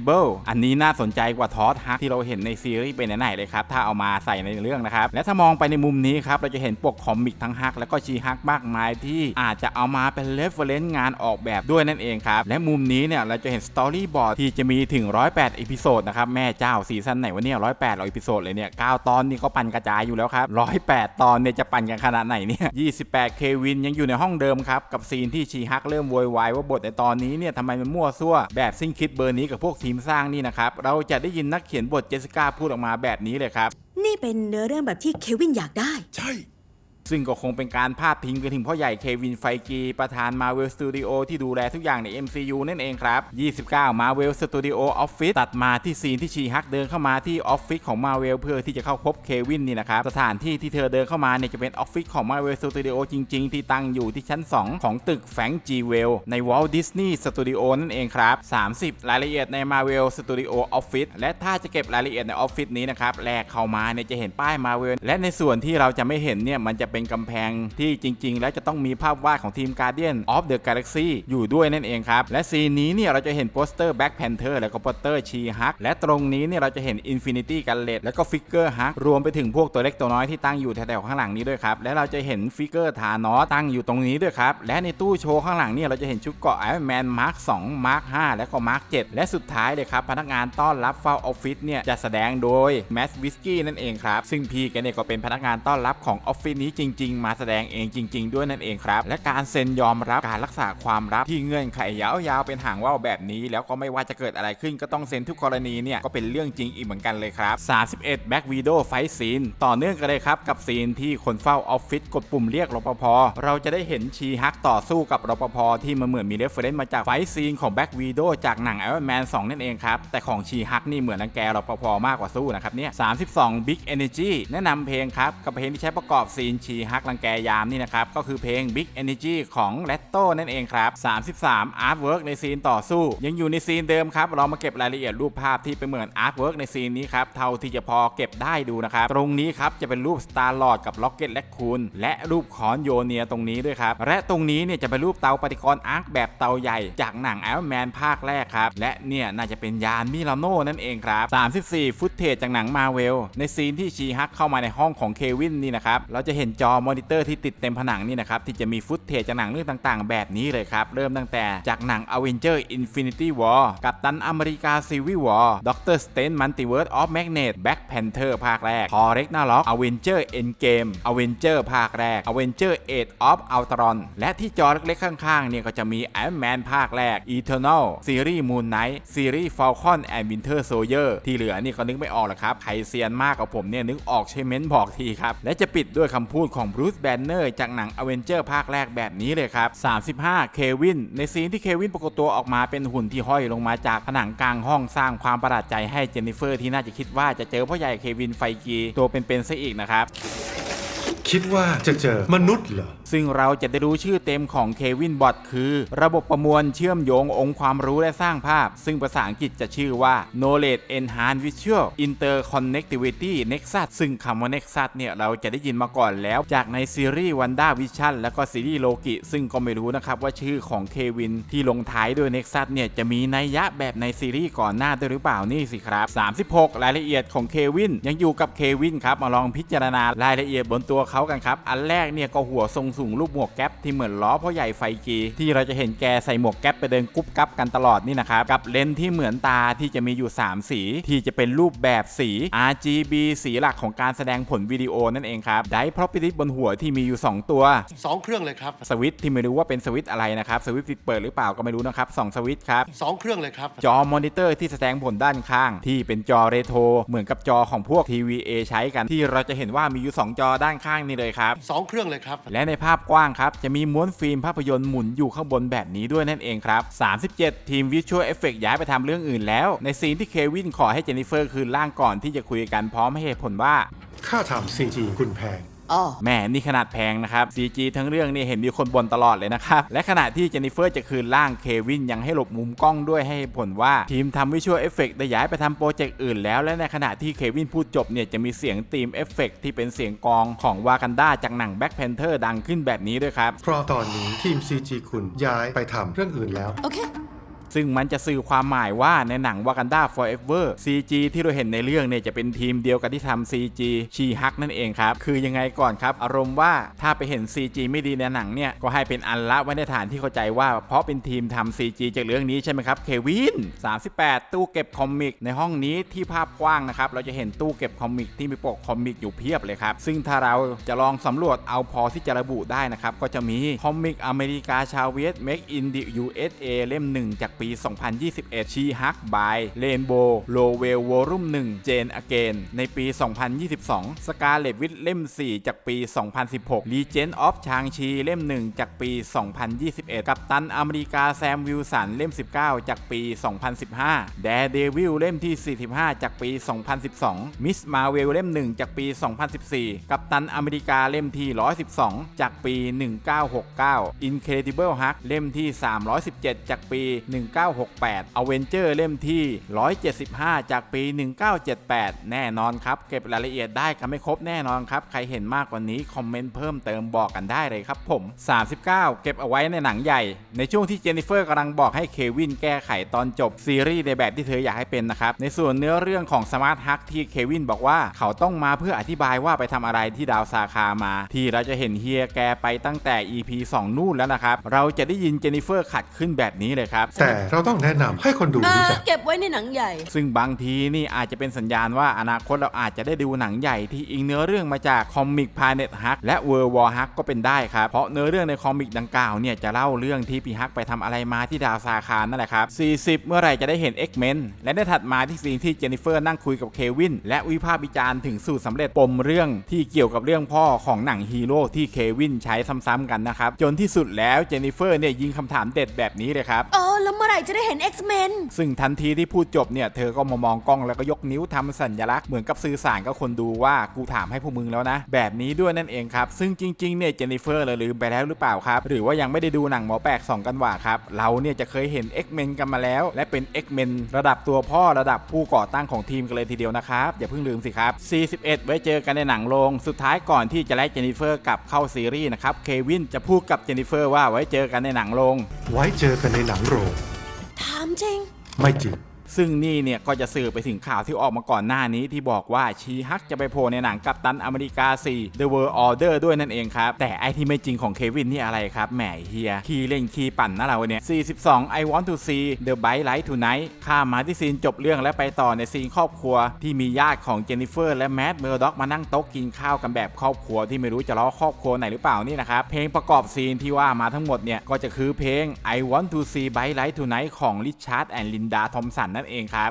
อันนี้น่าสนใจกว่าทอสฮักที่เราเห็นในซีรีส์เป็นไหนๆเลยครับ ถ้าเอามาใส่ในเรื่องนะครับ และถ้ามองไปในมุมนี้ครับ เราจะเห็นปกคอมิกทั้งฮักและก็ชีฮักมากมายที่อาจจะเอามาเป็นเรฟเฟรนซ์งานออกแบบด้วยนั่นเองครับ และมุมนี้เนี่ยเราจะเห็นสตอรี่บอร์ดที่จะมีถึง 108เอพิโซดนะครับ แม่เจ้าซีซั่นไหนวะเนี่ย108เราเอพิโซดเลยเนี่ย9ตอนนี่ก็ปั่นกระจายอยู่แล้วครับ108 ตอนเนี่ยจะปั่นกันขนาดไหนเนี่ย28เควินยังอยู่ในห้องเดิมครับกับซีนที่ชีฮักเริ่มโวยวายว่าบทในตอนนี้เนี่ยทำไมมันมั่วซั่วแบบสิ้นคิดเบอร์นี้กับพวกทีมสร้างนี่นะครับ เราจะได้ยินนักเขียนบทเจสสิก้าพูดออกมาแบบนี้เลยครับ นี่เป็นเนื้อเรื่องแบบที่เควินอยากได้ ใช่ ซึ่งก็คงเป็นการพาดพิงไปถึงพ่อใหญ่เควินไฟกีประธาน Marvel Studio ที่ดูแลทุกอย่างใน MCU นั่นเองครับ 29 Marvel Studio Office ตัดมาที่ซีนที่ชีฮักเดินเข้ามาที่ออฟฟิศของ Marvel เพื่อที่จะเข้าพบเควินนี่นะครับ สถานที่ที่เธอเดินเข้ามาเนี่ยจะเป็นออฟฟิศของ Marvel Studio จริง ๆ ที่ตั้งอยู่ที่ชั้น 2 ของตึกแฟงจีเวลใน Walt Disney Studio นั่นเองครับ 30 รายละเอียดใน Marvel Studio Office และถ้าจะเก็บรายละเอียดในออฟฟิศนี้นะครับแรกเข้ามาเนี่ยจะเห็นป้าย Marvel และในส่วนที่เราจะไม่เห็นเนี่ยมันจะเป็น็นกำแพงที่จริง ๆ แล้วจะต้องมีภาพวาดของทีม Guardian of the Galaxy อยู่ด้วยนั่นเองครับ และซีนนี้เนี่ยเราจะเห็นโปสเตอร์ Black Panther แล้วก็โปสเตอร์ชีฮักและตรงนี้เนี่ยเราจะเห็น Infinity g a l l e t แล้วก็ฟิกเกอร์ฮักรวมไปถึงพวกตัวเล็กตัวน้อยที่ตั้งอยู่แถวๆข้างหลังนี้ด้วยครับและเราจะเห็นฟิกเกอร์ธานอสตั้งอยู่ตรงนี้ด้วยครับและในตู้โชว์ข้างหลังเนี่ยเราจะเห็นชุดเกราะ Iron Man Mark 2 Mark 5และก็ Mark 7และสุดท้ายเลยครับพนักงานต้อนรับเฝ้าออฟฟิศเนี่ยจะแสดงโดยแมสวิสกี้นั่นเองครับซึ่งพี่แกเนี่ยก็เป็นพนักงานต้อนรับของออฟฟิศนี้จริง ๆ มาแสดงเองจริง ๆ ด้วยนั่นเองครับ และการเซ็นยอมรับการรักษาความลับที่เงื่อนไขยาวๆเป็นหางว่าวแบบนี้ แล้วก็ไม่ว่าจะเกิดอะไรขึ้นก็ต้องเซ็นทุกกรณีเนี่ยก็เป็นเรื่องจริงอีกเหมือนกันเลยครับ 31 Back Widow Fight Scene ต่อเนื่องกันเลยครับกับซีนที่คนเฝ้าออฟฟิศกดปุ่มเรียกรปภเราจะได้เห็นชีฮักต่อสู้กับรปภที่มันเหมือนมีเรฟเฟรนซ์มาจากไฟซีนของ Back Widow จากหนัง Iron Man 2 นั่นเองครับแต่ของชีฮักนี่เหมือนรังแกรปภมากกว่าสู้นะครับเนี่ย32 Big Energy แนะนำเพลงครับกับเพลงที่ใช้ประกอบซีนชีีฮักรังแกยามนี่นะครับ ก็คือเพลง Big Energy ของ l e t t o นั่นเองครับ 33 Artwork ในซีนต่อสู้ ยังอยู่ในซีนเดิมครับ เรามาเก็บรายละเอียดรูปภาพที่เป็นเหมือน Artwork ในซีนนี้ครับ เท่าที่จะพอเก็บได้ดูนะครับ ตรงนี้ครับจะเป็นรูป Star Lord กับ Rocket และคูนและรูปคอนโยเนียตรงนี้ด้วยครับ และตรงนี้เนี่ยจะเป็นรูปเตาปฏิกรณ์อาร์คแบบเตาใหญ่ จากหนัง Iron Man ภาคแรกครับ และเนี่ยน่าจะเป็นยานมิลาโน่นั่นเองครับ 34 ฟุตเทจจากหนังมาเวลในซีนที่ชีฮักเข้ามาในห้องของเควินนี่นะครับ เราจะเห็นจออมอนิเตอร์ที่ติดเต็มผนังนี่นะครับที่จะมีฟุตเทจจากหนังเรื่องต่างๆ แบบนี้เลยครับ เริ่มตั้งแต่จากหนัง Avenger Infinity War กับตันอเมริกา Civil War Doctor Strange Multiverse of Magnet Black Panther ภาคแรก Thor Ragnarok Avenger Endgame Avenger ภาคแรก Avenger Age of Ultron และที่จอเล็กๆ ข้างๆ เนี่ยก็จะมี Iron Man ภาคแรก Eternal ซีรีส์ Moon Knight ซีรีส์ Falcon and Winter Soldier ที่เหลือนี่ก็นึกไม่ออกหรอกครับใครเซียนมากกว่าผมเนี่ยนึกออกใช่เม้นบอกทีครับและจะปิดด้วยคำพูดของบรูซแบนเนอร์จากหนังอเวนเจอร์ภาคแรกแบบนี้เลยครับ 35 เควิน ในซีนที่เควินปรากฏตัวออกมาเป็นหุ่นที่ห้อยลงมาจากผนังกลางห้องสร้างความประหลาดใจให้เจนนิเฟอร์ที่น่าจะคิดว่าจะเจอพ่อใหญ่เควินไฟกีตัวเป็นๆซะอีกนะครับ คิดว่าจะเจอมนุษย์เหรอ ซึ่งเราจะได้รู้ชื่อเต็มของเควินบอทคือ ระบบประมวลเชื่อมโยงองค์ความรู้และสร้างภาพ ซึ่งภาษาอังกฤษจะชื่อว่า Knowledge Enhanced Visual Interconnectivity Nexus ซึ่งคำว่า Nexus เนี่ย เราจะได้ยินมาก่อนแล้วจากในซีรีส์ Wanda Vision แล้วก็ซีรีส์โลกิซึ่งก็ไม่รู้นะครับว่าชื่อของเควินที่ลงท้ายด้วย Nexus เนี่ยจะมีนัยยะแบบในซีรีส์ก่อนหน้าด้วยหรือเปล่านี่สิครับ36 รายละเอียดของเควินยังอยู่กับเควินครับมาลองพิจารณารายละเอียดบนตัวเขากันครับ อันแรกเนี่ยก็หัวทรงสูงรูปหมวกแก๊ปที่เหมือนล้อพ่อใหญ่ไฟกีที่เราจะเห็นแกใส่หมวกแก๊ปไปเดินกุ๊บกับกันตลอดนี่นะครับกับเลนส์ที่เหมือนตาที่จะมีอยู่ 3 สี ที่จะเป็นรูปแบบสี RGB สีหลักของการแสดงผลวิดีโอนั่นเองครับไดพรอพ i ิบนหัวที่มีอยู่ 2 ตัวสองเครื่องเลยครับสวิตช์ที่ไม่รู้ว่าเป็นสวิตช์อะไรนะครับสวิตช์ปิดเปิดหรือเปล่าก็ไม่รู้นะครับสองสวิตช์ครับสองเครื่องเลยครับจอมอนิเตอร์ที่แสดงผลด้านข้าง ที่เป็นจอเรโทรเหมือนกับจอของพวก TVA ใช้กันที่เราจะเห็นว่ามีอยู่2จอด้านข้างนี่เลยครับ สองเครื่องเลยครับ และในภาพกว้างครับ จะมีม้วนฟิล์มภาพยนตร์หมุนอยู่ข้างบนแบบนี้ด้วยนั่นเองครับ 37 ทีม Visual Effect ย้ายไปทำเรื่องอื่นแล้ว ในซีนที่เควินขอให้เจนนิเฟอร์คืนร่างก่อนที่จะคุยกันพร้อมให้เหตุผลว่า ค่าทำซีจีคุณแพง อ๋อแหม่นี่ขนาดแพงนะครับ CG ทั้งเรื่องนี่เห็นมีคนบ่นตลอดเลยนะครับ และขณะที่เจนนิเฟอร์จะคืนร่างเควินยังให้หลบมุมกล้องด้วยให้เหตุผลว่าทีมทำวิชวลเอฟเฟกได้ย้ายไปทำโปรเจกต์อื่นแล้ว และในขณะที่เควินพูดจบเนี่ยจะมีเสียงธีมเอฟเฟกที่เป็นเสียงกลองของวากันดาจากหนังแบ็ c แพนเทอร์ดังขึ้นแบบนี้ด้วยครับ เพราะตอนนี้ทีม CG คุณย้ายไปทำเรื่องอื่นแล้ว โอเค ซึ่งมันจะสื่อความหมายว่าในหนัง Wakanda Forever CG ที่เราเห็นในเรื่องเนี่ยจะเป็นทีมเดียวกับที่ทำ CG ชีฮักนั่นเองครับ คือยังไงก่อนครับ อารมณ์ว่าถ้าไปเห็น CG ไม่ดีในหนังเนี่ยก็ให้เป็นอันละไว้ในฐานที่เข้าใจว่าเพราะเป็นทีมทำ CG จากเรื่องนี้ใช่ไหมครับเควิน 38 ตู้เก็บคอมิกในห้องนี้ที่ภาพกว้างนะครับเราจะเห็นตู้เก็บคอมิกที่มีปกคอมิกอยู่เพียบเลยครับซึ่งถ้าเราจะลองสำรวจเอาพอที่จะระบุได้นะครับก็จะมีคอมิกอเมริกาชาวเวส Make in the USA เล่ม1จากปี 2021 ชีฮักบายเรนโบว์โลเวลวอรุ่ม1เจนอเกนในปี 2022 สกาเลตวิทเล่ม 4 จากปี 2016 Legend of ชางชีเล่ม 1 จากปี 2021 กับตันอเมริกาแซมวิลสันเล่ม 19 จากปี 2015 Daredevil เล่มที่ 45 จากปี 2012 Miss Marvel เล่ม 1 จากปี 2014 กับตันอเมริกาเล่มที่ 112 จากปี 1969 Incredible Hulk เล่มที่ 317 จากปี1968 Avenger เล่มที่ 175 จากปี 1978 แน่นอนครับ เก็บรายละเอียดได้กันไม่ครบแน่นอนครับ ใครเห็นมากกว่านี้คอมเมนต์เพิ่มเติมบอกกันได้เลยครับผม 39 เก็บเอาไว้ในหนังใหญ่ ในช่วงที่เจนนิเฟอร์กำลังบอกให้เควินแก้ไขตอนจบซีรีส์ในแบบที่เธออยากให้เป็นนะครับ ในส่วนเนื้อเรื่องของสมาร์ทฮักที่เควินบอกว่าเขาต้องมาเพื่ออธิบายว่าไปทำอะไรที่ดาวซาคามา ที่เราจะเห็นเฮียแกไปตั้งแต่ EP 2 นู่นแล้วนะครับ เราจะได้ยินเจนนิเฟอร์ขัดขึ้นแบบนี้เลยครับ แต่เราต้องแนะนำให้คนดูอ่ารู้จัก เก็บไว้ในหนังใหญ่ ซึ่งบางทีนี่อาจจะเป็นสัญญาณว่าอนาคตเราอาจจะได้ดูหนังใหญ่ที่อิงเนื้อเรื่องมาจากคอมิกพาเน็ตฮักและเวอร์วอร์ฮักก็เป็นได้ครับ เพราะเนื้อเรื่องในคอมิกดังกล่าวเนี่ยจะเล่าเรื่องที่พีฮักไปทำอะไรมาที่ดาวซาคารนั่นแหละครับ 40 เมื่อไหร่จะได้เห็น X-Men และได้ถัดมาที่ซีนที่เจนนิเฟอร์นั่งคุยกับเควินและวิพากษ์วิจารณ์ถึงสูตรสำเร็จปมเรื่องที่เกี่ยวกับเรื่องพ่อของหนังฮีโร่ที่เควินใช้ซ้ำๆกันนะครับจนที่สุดแล้วเจนนิเฟอร์เนี่ยยิงคำถามเด็ดแบบนี้เลยครับเออแล้วมันอไหร่จะได้เห็น X-Men ซึ่งทันทีที่พูดจบเนี่ยเธอก็มามองกล้องแล้วก็ยกนิ้วทำสัญลักษณ์เหมือนกับสื่อสารกับคนดูว่ากูถามให้พวกมึงแล้วนะ แบบนี้ด้วยนั่นเองครับ ซึ่งจริงๆเนี่ยเจนนิเฟอร์เลยลืมไปแล้วหรือเปล่าครับ หรือว่ายังไม่ได้ดูหนังหมอแปลก2กันว่าครับ เราเนี่ยจะเคยเห็น X-Men กันมาแล้ว และเป็น X-Men ระดับตัวพ่อระดับผู้ก่อตั้งของทีมกันเลยทีเดียวนะครับ อย่าเพิ่งลืมสิครับ 41 ไว้เจอกันในหนังโรงสุดท้ายก่อนที่จะไล่เจนนิเฟอร์กลับเข้าซีรีส์นะครับเควินจะพูดกับเจนนิเฟอร์ว่าไว้เจอกันในหนังโรงไว้เจอกันในหนังโรง ถามจริง ไม่จริง ซึ่งนี่เนี่ยก็จะสื่อไปถึงข่าวที่ออกมาก่อนหน้านี้ที่บอกว่าชีฮักจะไปโผล่ในหนังกัปตันอเมริกา 4 The World Order ด้วยนั่นเองครับ แต่ไอที่ไม่จริงของเควินนี่อะไรครับ แหมเฮีย คีเล่นคีปั่นนะเราเนี่ย 42 I want to see the bright light tonight ข้ามมาที่ซีนจบเรื่องและไปต่อในซีนครอบครัว ที่มีญาติของเจนนิเฟอร์ และแมดเมอร์ด็อกมานั่งโต๊ะกินข้าวกันแบบครอบครัวที่ไม่รู้จะล้อครอบครัวไหนหรือเปล่านี่นะครับเพลงประกอบซีนที่ว่ามาทั้งหมดเนี่ยก็จะคือเพลง I want to see bright light tonight ของริชาร์ดแอนด์ลินดาทอมสันเองครับ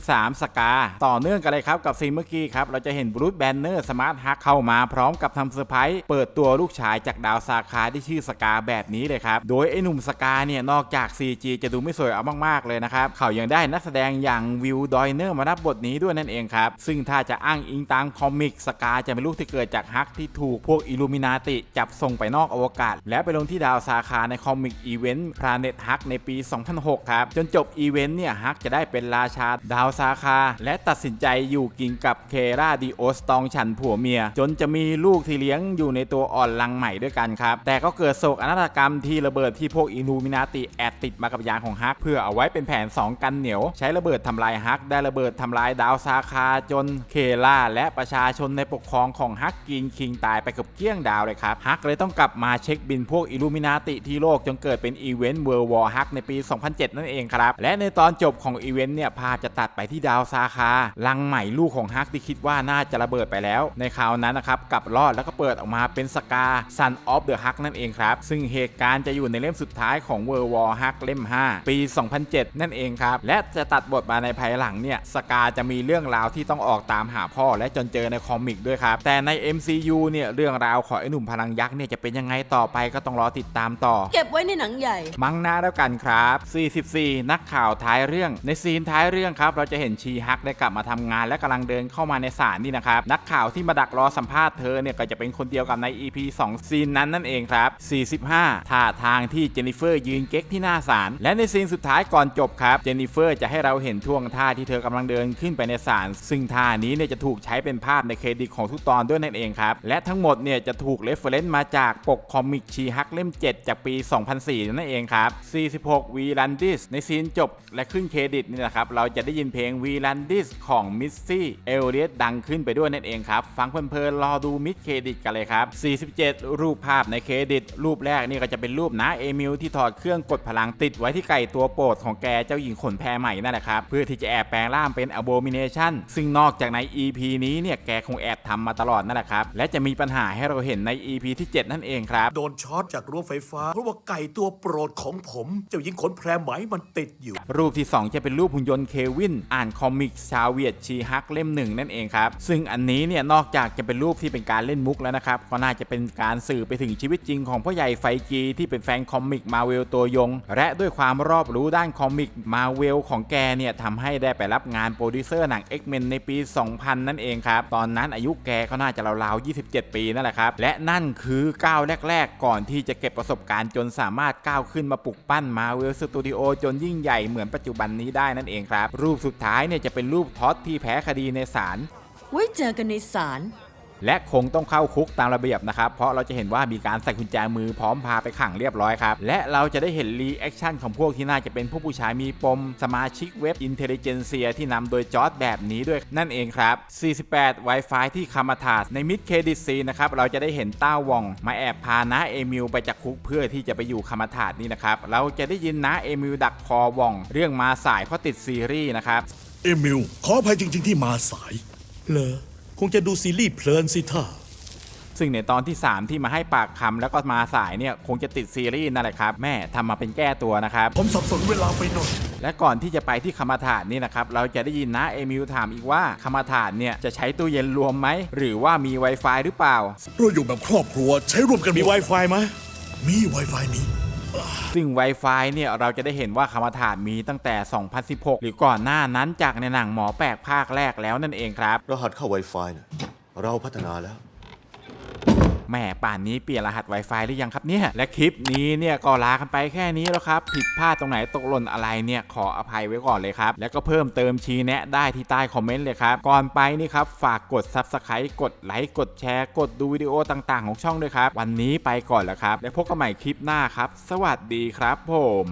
43 สกา ต่อเนื่องกันเลยครับกับซีนเมื่อกี้ครับ เราจะเห็นบรูซแบนเนอร์สมาร์ทฮักเข้ามาพร้อมกับทำเซอร์ไพรส์เปิดตัวลูกชายจากดาวซาคาที่ชื่อสกาแบบนี้เลยครับ โดยไอ้หนุ่มสกาเนี่ย นอกจาก CG จะดูไม่สวยเอามากๆเลยนะครับ เขายังได้นักแสดงอย่างวิวดอยเนอร์มารับบทนี้ด้วยนั่นเองครับ ซึ่งถ้าจะอ้างอิงตามคอมิกสกาจะเป็นลูกที่เกิดจากฮักที่ถูกพวกอิลูมินาติจับส่งไปนอกอวกาศ และไปลงที่ดาวซาคาในคอมิกอีเวนต์ Planet Hug ในปี 2006 ครับ จนจบอีเวนต์เนี่ยฮักจะได้เป็นราชาดาวซาคา และตัดสินใจอยู่กินกับเคราดิโอสตองฉันผัวเมีย จนจะมีลูกที่เลี้ยงอยู่ในตัวอ่อนลังใหม่ด้วยกันครับ แต่ก็เกิดโศกอนาตกรรมที่ระเบิดที่พวกอิลูมินาติแอบติดมากับยานของฮักเพื่อเอาไว้เป็นแผน 2 กันเหนียว ใช้ระเบิดทำลายฮักได้ระเบิดทำลายดาวซาคาจนเคล่าและประชาชนในปกครองของฮักกินคิงตายไปกับเกลี้ยงดาวเลยครับฮักเลยต้องกลับมาเช็คบินพวกอิลูมินาติที่โลกจนเกิดเป็นอีเวนต์เวิร์วอร์ฮักในปี 2007 นั่นเองครับและในตอนจบของอีเวนต์เนี่ยภาพจะตัดไปที่ดาวซาคาลังใหม่ลูกของฮักที่คิดว่าน่าจะระเบิดไปแล้ว ในคราวนั้นนะครับกลับรอดแล้วก็เปิดออกมาเป็นสกา Son of the Huck นั่นเองครับ ซึ่งเหตุการณ์จะอยู่ในเล่มสุดท้ายของ World War Huck เล่ม 5 ปี 2007 นั่นเองครับ และจะตัดบทมาในภายหลังเนี่ยสกาจะมีเรื่องราวที่ต้องออกตามหาพ่อและจนเจอในคอมิกด้วยครับ แต่ใน MCU เนี่ยเรื่องราวของไอ้หนุ่มพลังยักษ์เนี่ยจะเป็นยังไงต่อไปก็ต้องรอติดตามต่อ เก็บไว้ในหนังใหญ่ มั้งหน้าแล้วกันครับ 44 นักข่าวท้ายเรื่องในซีนท้ายเรื่องครับ เราจะเห็นชีฮักได้กลับมาทำงานและกำลังเดินเข้ามาในศาลนี่นะครับ นักข่าวที่มาดักรอสัมภาษณ์เธอเนี่ยก็จะเป็นคนเดียวกับใน EP 2 ซีนนั้นนั่นเองครับ 45 ท่าทางที่เจนนิเฟอร์ยืนเก๊กที่หน้าศาลและในซีนสุดท้ายก่อนจบครับเจนนิเฟอร์จะให้เราเห็นท่วงท่าที่เธอกำลังเดินขึ้นไปในศาลซึ่งท่านี้เนี่ยจะถูกใช้เป็นภาพในเครดิตของทุกตอนด้วยนั่นเองครับและทั้งหมดเนี่ยจะถูกเรฟเฟรนซ์มาจากปกคอมิกชีฮักเล่ม 7 จากปี 2004 นั่นเองครับ46วีลันดิสในซีนจบและขึ้นเครดิตนี่นะครับ เราจะได้ยินเพลงวีลันดิสของมิสซี่เอลเลียดังขึ้นไปด้วยนั่นเองครับ ฟังเพลินๆรอดูมิดเครดิตกันเลยครับ 47 รูปภาพในเครดิต รูปแรกนี่ก็จะเป็นรูปนะเอมิลที่ถอดเครื่องกดพลังติดไว้ที่ไก่ตัวโปรดของแกเจ้าหญิงขนแพรใหม่นั่นแหละครับ เพื่อที่จะแอบแปลงร่างเป็น Abomination ซึ่งนอกจากใน EP นี้เนี่ยแกคงแอบทำมาตลอดนั่นแหละครับ และจะมีปัญหาให้เราเห็นใน EP ที่ 7 นั่นเองครับ โดนช็อตจากรั้วไฟฟ้าเพราะว่าไก่ตัวโปรดของผม เจ้าหญิงขนแพรไหมมันติดอยู่ รูปที่ 2 จะเป็นรูปหุ่นยนต์เควินอ่านคอมิกชาวเวียดชีฮักเล่มหนึ่งนั่นเองครับซึ่งอันนี้เนี่ยนอกจากจะเป็นรูปที่เป็นการเล่นมุกแล้วนะครับก็น่าจะเป็นการสื่อไปถึงชีวิตจริงของพ่อใหญ่ไฟกีที่เป็นแฟนคอมิกมาเวลตัวยง และด้วยความรอบรู้ด้านคอมิกมาเวลของแกเนี่ยทำให้ได้ไปรับงานโปรดิวเซอร์หนัง X-Men ในปี 2000 นั่นเองครับตอนนั้นอายุแกก็น่าจะราวๆ 27 ปีนั่นแหละครับและนั่นคือก้าวแรก ๆ ก่อนที่จะเก็บประสบการณ์จนสามารถก้าวขึ้นมาปลุกปั้นมาเวลสตูดิโอจนยิ่งใหญ่เหมือนปัจจุบันนี้ได้นั่นเองครับ รูปสุดท้ายเนี่ยจะเป็นรูปท็อตที่แพ้คดีในศาลไว้เจอกันในศาล และคงต้องเข้าคุกตามระเบียบนะครับ เพราะเราจะเห็นว่ามีการใส่กุญแจมือพร้อมพาไปขังเรียบร้อยครับ และเราจะได้เห็นรีแอคชั่นของพวกที่น่าจะเป็นผู้ผู้ชายมีปม สมาชิกเว็บอินเทลเจนเซียที่นำโดยจอร์ดแบบนี้ด้วยนั่นเองครับ 48 Wi-Fi ที่คามาทาสในมิดเครดิตซีนะครับ เราจะได้เห็นต้าวอง มาแอบพาน้าเอมิลไปจากคุกเพื่อที่จะไปอยู่คามาทาสนี่นะครับ เราจะได้ยินน้าเอมิลดักคอวอง เรื่องมาสายเพราะติดซีรีส์นะครับ เอมิลขออภัยจริง ๆ ที่มาสาย เหรอ คงจะดูซีรีส์เพลินสิท่าซึ่งในตอนที่ 3 ที่มาให้ปากคำแล้วก็มาสายเนี่ยคงจะติดซีรีส์นั่นแหละครับ แม่ทำมาเป็นแก้ตัวนะครับ ผมสับสนเวลาไปหน่อยและก่อนที่จะไปที่คามาถานนี่นะครับ เราจะได้ยินนะเอมิลถามอีกว่าคามาถานเนี่ยจะใช้ตู้เย็นรวมไหม หรือว่ามี Wi-Fi หรือเปล่า เราอยู่แบบครอบครัวใช้ร่วมกันมีหด Wi-Fi ไหม มี Wi-Fi มีอ่า ซึ่ง Wi-Fi เนี่ยเราจะได้เห็นว่าคำถามมีตั้งแต่ 2016 หรือก่อนหน้านั้นจากในหนังหมอแปลกภาคแรกแล้วนั่นเองครับ รหัสเข้า Wi-Fi นะเราพัฒนาแล้ว แหมป่านนี้เปลี่ยนรหัส Wi-Fi หรือยังครับเนี่ย และคลิปนี้เนี่ยก็ลากันไปแค่นี้แล้วครับ ผิดพลาดตรงไหนตกหล่นอะไรเนี่ยขออภัยไว้ก่อนเลยครับ แล้วก็เพิ่มเติมชี้แนะได้ที่ใต้คอมเมนต์เลยครับ ก่อนไปนี่ครับฝากกด Subscribe กดไลค์กดแชร์ กดดูวิดีโอต่างๆ ของช่องด้วยครับ วันนี้ไปก่อนแล้วครับ แล้วพบกันใหม่คลิปหน้าครับ สวัสดีครับผม